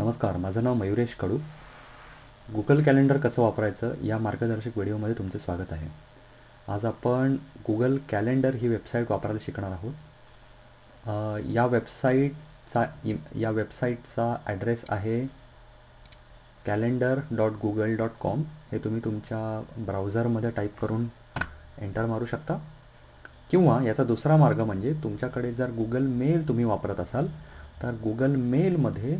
नमस्कार माझं नाव मयुरेश कडू. गुगल कॅलेंडर कसं वापरायचं या मार्गदर्शक व्हिडिओमध्ये तुमचं स्वागत आहे. आज आपण गुगल कॅलेंडर ही वेबसाईट वापरायला शिकणार आहोत. या वेबसाईटचा इ या वेबसाईटचा ॲड्रेस आहे calendar dot Google dot com. हे तुम्ही तुमच्या ब्राउझरमध्ये टाईप करून एंटर मारू शकता. किंवा याचा दुसरा मार्ग म्हणजे तुमच्याकडे जर गुगल मेल तुम्ही वापरत असाल तर गुगल मेलमध्ये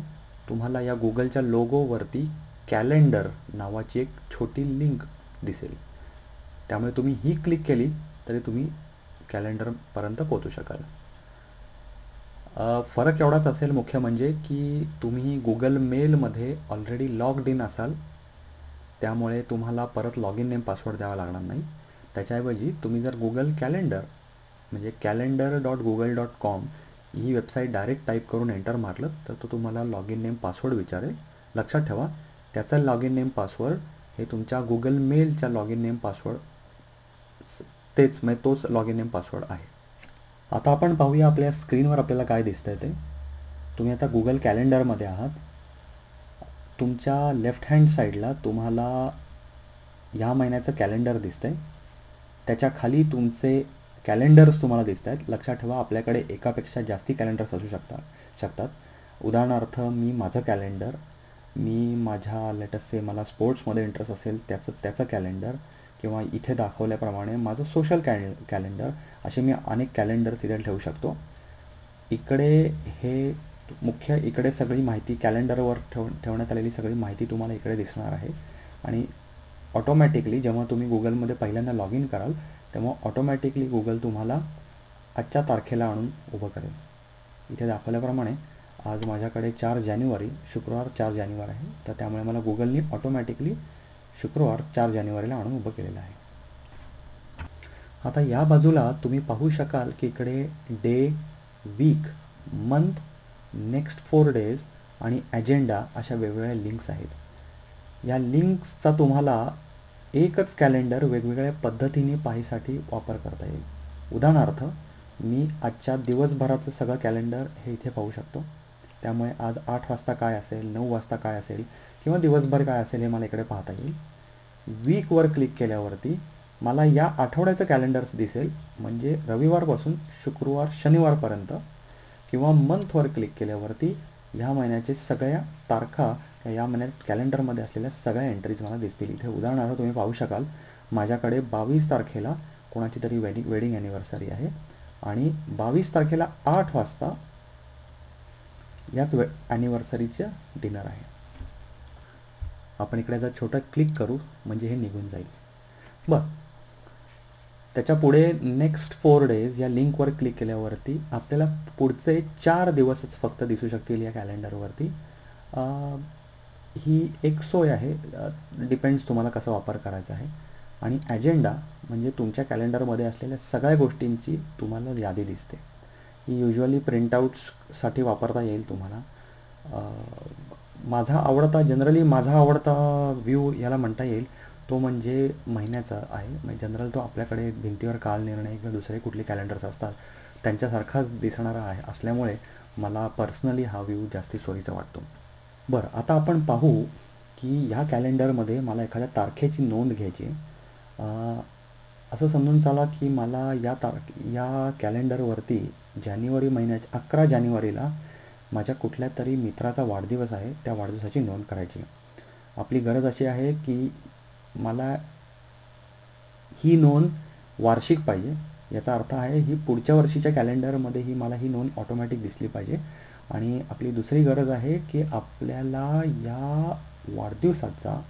तुम्हाला या गुगलच्या लोगोवरती कॅलेंडर नावाची एक छोटी लिंक दिसेल. त्यामुळे तुम्ही ही क्लिक केली तरी तुम्ही कॅलेंडरपर्यंत पोहोचू शकाल. फरक एवढाच असेल मुख्य म्हणजे की तुम्ही गुगल मेलमध्ये ऑलरेडी लॉग्ड इन असाल त्यामुळे तुम्हाला परत लॉग इन नेम पासवर्ड द्यावा लागणार नाही. त्याच्याऐवजी तुम्ही जर गुगल कॅलेंडर म्हणजे calendar dot Google dot com ही वेबसाईट डायरेक्ट टाईप करून एंटर मारलं तर तो तुम्हाला लॉग इन नेम पासवर्ड विचारेल. लक्षात ठेवा त्याचा लॉग इन नेम पासवर्ड हे तुमच्या गुगल मेलच्या लॉग इन नेम पासवर्ड तेच म्हणजे तोच लॉग इन नेम पासवर्ड आहे. आता आपण पाहूया आपल्या स्क्रीनवर आपल्याला काय दिसतंय ते. तुम्ही आता गुगल कॅलेंडरमध्ये आहात. तुमच्या लेफ्ट हँड साईडला तुम्हाला ह्या महिन्याचं कॅलेंडर दिसतंय. त्याच्याखाली तुमचे कॅलेंडर्स तुम्हाला दिसत आहेत. लक्षात ठेवा आपल्याकडे एकापेक्षा जास्ती कॅलेंडर्स असू शकतात शकतात. उदाहरणार्थ मी माझं कॅलेंडर मी माझ्या लेटस से मला स्पोर्ट्समध्ये इंटरेस्ट असेल त्याचं त्याचं कॅलेंडर किंवा इथे दाखवल्याप्रमाणे माझं सोशल कॅल कॅलेंडर असे मी अनेक कॅलेंडर्स इथे ठेवू शकतो. इकडे हे मुख्य इकडे सगळी माहिती कॅलेंडरवर ठेव ठेवण्यात आलेली सगळी माहिती तुम्हाला इकडे दिसणार आहे. आणि ऑटोमॅटिकली जेव्हा तुम्ही गुगलमध्ये पहिल्यांदा लॉग इन कराल तेव्हा ऑटोमॅटिकली गुगल तुम्हाला आजच्या तारखेला आणून उभं करेल. इथे दाखवल्याप्रमाणे आज माझ्याकडे चार जानेवारी शुक्रवार चार जानेवारी आहे. तर त्यामुळे मला गुगलनी ऑटोमॅटिकली शुक्रवार चार जानेवारीला आणून उभं केलेलं आहे. आता या बाजूला तुम्ही पाहू शकाल की इकडे day week month next four days आणि ॲजेंडा अशा वेगवेगळ्या लिंक्स आहेत. या लिंक्सचा तुम्हाला एकच कॅलेंडर वेगवेगळ्या पद्धतीने पाहीसाठी वापर करता येईल. उदाहरणार्थ मी आजच्या दिवसभराचं सगळं कॅलेंडर हे इथे पाहू शकतो. त्यामुळे आज आठ वाजता काय असेल नऊ वाजता काय असेल किंवा दिवसभर काय असेल हे मला इकडे पाहता येईल. वीकवर क्लिक केल्यावरती मला या आठवड्याचं कॅलेंडर्स दिसेल. म्हणजे रविवारपासून शुक्रवार शनिवारपर्यंत किंवा मंथवर क्लिक केल्यावरती ह्या महिन्याचे सगळ्या तारखा या महिन्यात कॅलेंडरमध्ये असलेल्या सगळ्या एंट्रीज मला दिसतील. इथे उदाहरणार्थ तुम्ही पाहू शकाल माझ्याकडे बावीस तारखेला कोणाची तरी वेडिंग वेडिंग ॲनिव्हर्सरी आहे आणि बावीस तारखेला आठ वाजता याच वे ॲनिव्हर्सरीचं डिनर आहे. आपण इकडे जर छोटं क्लिक करू म्हणजे हे निघून जाईल. बरं. त्याच्या पुढे नेक्स्ट फोर डेज या लिंकवर क्लिक केल्यावरती आपल्याला पुढचे चार दिवसच फक्त दिसू शकतील या कॅलेंडरवरती ही एक सोय आहे डिपेंड्स तुम्हाला कसा वापर करायचा आहे. आणि ॲजेंडा म्हणजे तुमच्या कॅलेंडरमध्ये असलेल्या सगळ्या गोष्टींची तुम्हाला यादी दिसते. ही युजली प्रिंटआउट्ससाठी वापरता येईल तुम्हाला. माझा आवडता जनरली माझा आवडता व्ह्यू याला म्हणता येईल तो म्हणजे महिन्याचा आहे. म्हणजे जनरल तो आपल्याकडे भिंतीवर काल निर्णय किंवा दुसरे कुठले कॅलेंडर्स असतात त्यांच्यासारखाच दिसणारा आहे असल्यामुळे मला पर्सनली हा व्ह्यू जास्ती सोयीचा वाटतो. बरं आता आपण पाहू की ह्या कॅलेंडरमध्ये मला एखाद्या तारखेची नोंद घ्यायची असं समजून चाला की मला या तारख या कॅलेंडरवरती जानेवारी महिन्याच्या अकरा जानेवारीला माझ्या कुठल्या तरी मित्राचा वाढदिवस आहे त्या वाढदिवसाची नोंद करायची आहे. आपली गरज अशी आहे की मला ही नोंद वार्षिक पाहिजे. याचा अर्थ आहे ही पुढच्या वर्षीच्या कॅलेंडरमध्ये ही मला ही नोंद ऑटोमॅटिक दिसली पाहिजे. आणि आपली दुसरी गरज आहे की आपल्याला या वाढदिवसाचा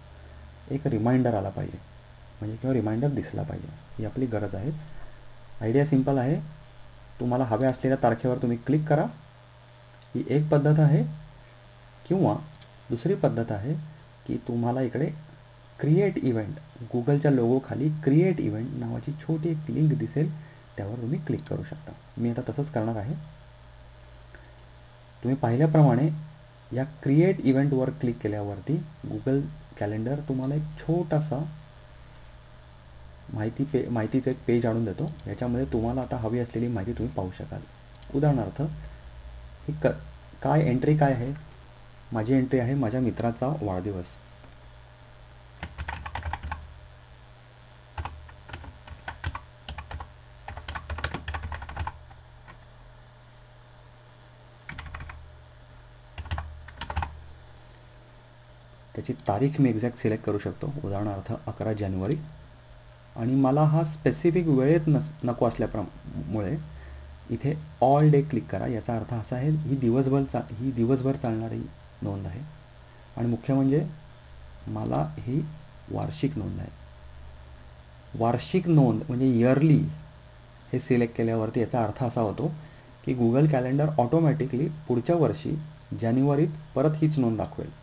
एक रिमाइंडर आला पाहिजे. म्हणजे किंवा रिमाइंडर दिसला पाहिजे. ही आपली गरज आहे. आयडिया सिंपल आहे. तुम्हाला हव्या असलेल्या तारखेवर तुम्ही क्लिक करा. ही एक पद्धत आहे. किंवा दुसरी पद्धत आहे की तुम्हाला इकडे क्रिएट इव्हेंट गुगलच्या लोगोखाली क्रिएट इव्हेंट नावाची छोटी एक लिंक दिसेल. त्यावर तुम्ही क्लिक करू शकता. मी आता तसंच करणार आहे. तुम्ही पाहिल्याप्रमाणे या क्रिएट इव्हेंटवर क्लिक केल्यावरती गुगल कॅलेंडर तुम्हाला एक छोटासा माहिती पे माहितीचं एक पेज आणून देतो. याच्यामध्ये तुम्हाला आता हवी असलेली माहिती तुम्ही पाहू शकाल. उदाहरणार्थ ही क काय एंट्री काय आहे? माझी एंट्री आहे माझ्या मित्राचा वाढदिवस. त्याची तारीख मी एक्झॅक्ट सिलेक्ट करू शकतो. उदाहरणार्थ अकरा जानेवारी. आणि मला हा स्पेसिफिक वेळेत नस नको असल्याप्रमुळे इथे ऑल डे क्लिक करा. याचा अर्थ असा आहे ही दिवसभर चा ही दिवसभर चालणारी नोंद आहे. आणि मुख्य म्हणजे मला ही वार्षिक नोंद आहे. वार्षिक नोंद म्हणजे इयरली हे सिलेक्ट केल्यावरती याचा अर्थ असा होतो की गुगल कॅलेंडर ऑटोमॅटिकली पुढच्या वर्षी जानेवारीत परत हीच नोंद दाखवेल.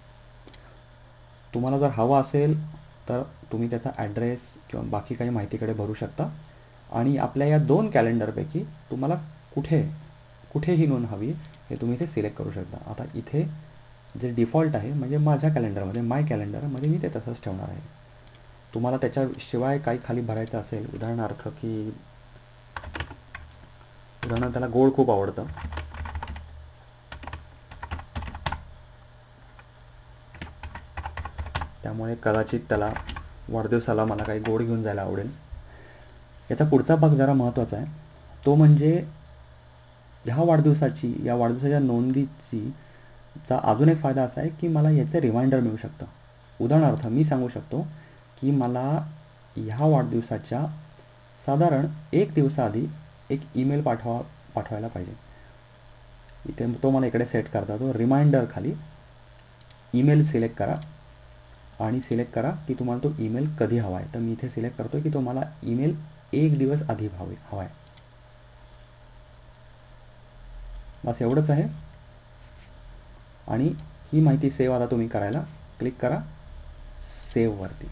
तुम्हाला जर हवा असेल तर तुम्ही त्याचा ॲड्रेस किंवा बाकी काही माहितीकडे भरू शकता. आणि आपल्या या दोन कॅलेंडरपैकी तुम्हाला कुठे कुठे ही नोंद हवी हे तुम्ही इथे सिलेक्ट करू शकता. आता इथे जे डिफॉल्ट आहे म्हणजे माझ्या कॅलेंडरमध्ये माय कॅलेंडरमध्ये मी ते तसंच ठेवणार आहे. तुम्हाला त्याच्याशिवाय काही खाली भरायचं असेल उदाहरणार्थ की उदाहरणार्थ त्याला गोड खूप आवडतं. त्यामुळे कदाचित त्याला वाढदिवसाला मला काही गोड घेऊन जायला आवडेल. याचा पुढचा भाग जरा महत्त्वाचा आहे. तो म्हणजे ह्या वाढदिवसाची या वाढदिवसाच्या नोंदीची चा अजून एक फायदा असा आहे की मला याचे रिमाइंडर मिळू शकतं. उदाहरणार्थ मी सांगू शकतो की मला ह्या वाढदिवसाच्या साधारण एक दिवसाआधी एक ईमेल पाठवा पाठवायला पाहिजे. इथे तो मला इकडे सेट करता. तो रिमाइंडर खाली ईमेल सिलेक्ट करा. आणि सिलेक्ट करा की तुम्हाला तो ईमेल कधी हवा आहे. तर मी इथे सिलेक्ट करतो की तो मला ईमेल एक दिवस आधी हवे हवा आहे. बस एवढंच आहे. आणि ही माहिती सेव्ह आता तुम्ही करायला क्लिक करा. सेव्हवरती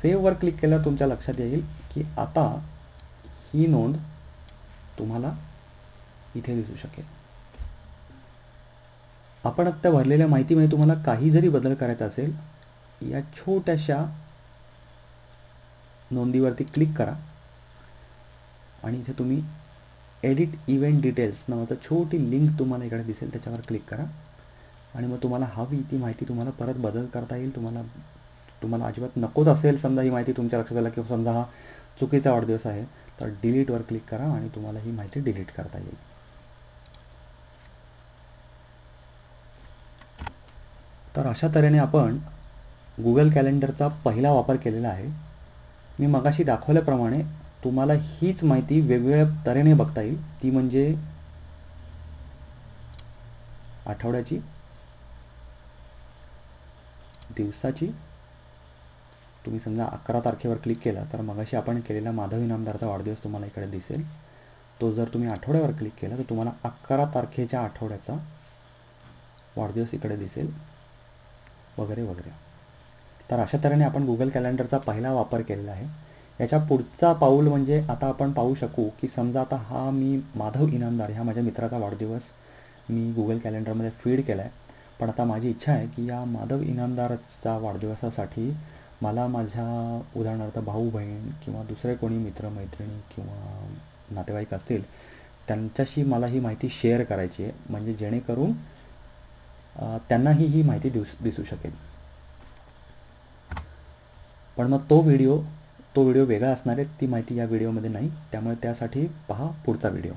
सेव्हवर क्लिक केल्यावर तुमच्या लक्षात येईल की आता ही नोंद तुम्हाला इथे दिसू शकेल. आपण आत्ता भरलेल्या माहितीमध्ये तुम्हाला काही जरी बदल करायचा असेल या छोट्याशा नोंदीवरती क्लिक करा. आणि इथे तुम्ही एडिट इव्हेंट डिटेल्स नावाचं छोटी लिंक तुम्हाला इकडे दिसेल त्याच्यावर क्लिक करा. आणि मग तुम्हाला हवी ती माहिती तुम्हाला परत बदल करता येईल. तुम्हाला तुम्हाला अजिबात नकोच असेल समजा ही माहिती तुमच्या लक्षात आला किंवा समजा हा चुकीचा वाढदिवस आहे तर डिलीटवर क्लिक करा आणि तुम्हाला ही माहिती डिलीट करता येईल. तर अशा तऱ्हेने आपण गुगल कॅलेंडरचा पहिला वापर केलेला आहे. मी मगाशी दाखवल्याप्रमाणे तुम्हाला हीच माहिती वेगवेगळ्या तऱ्हेने बघता येईल. ती म्हणजे आठवड्याची दिवसाची. तुम्ही समजा अकरा तारखेवर क्लिक केला तर मगाशी आपण केलेला माधव इनामदारचा वाढदिवस तुम्हाला इकडे दिसेल. तो जर तुम्ही आठवड्यावर क्लिक केला तर तुम्हाला अकरा तारखेच्या आठवड्याचा वाढदिवस इकडे दिसेल. वगैरे वगैरे. तर अशा तऱ्हेने आपण गुगल कॅलेंडरचा पहिला वापर केलेला आहे. याच्या पुढचा पाऊल म्हणजे आता आपण पाहू शकू की समजा आता हा मी माधव इनामदार ह्या माझ्या मित्राचा वाढदिवस मी गुगल कॅलेंडरमध्ये फीड केला आहे पण आता माझी इच्छा आहे की या माधव इनामदारचा वाढदिवसासाठी मला माझ्या उदाहरणार्थ भाऊ बहीण किंवा दुसरे कोणी मित्रमैत्रिणी किंवा नातेवाईक असतील त्यांच्याशी मला ही माहिती शेअर करायची आहे. म्हणजे जेणेकरून त्यांनाही ही माहिती दिस, दिसू शकेल. पण मग तो व्हिडिओ तो व्हिडिओ वेगळा असणार आहे, ती माहिती या व्हिडिओमध्ये नाही. त्यामुळे त्यासाठी पहा पुढचा व्हिडिओ.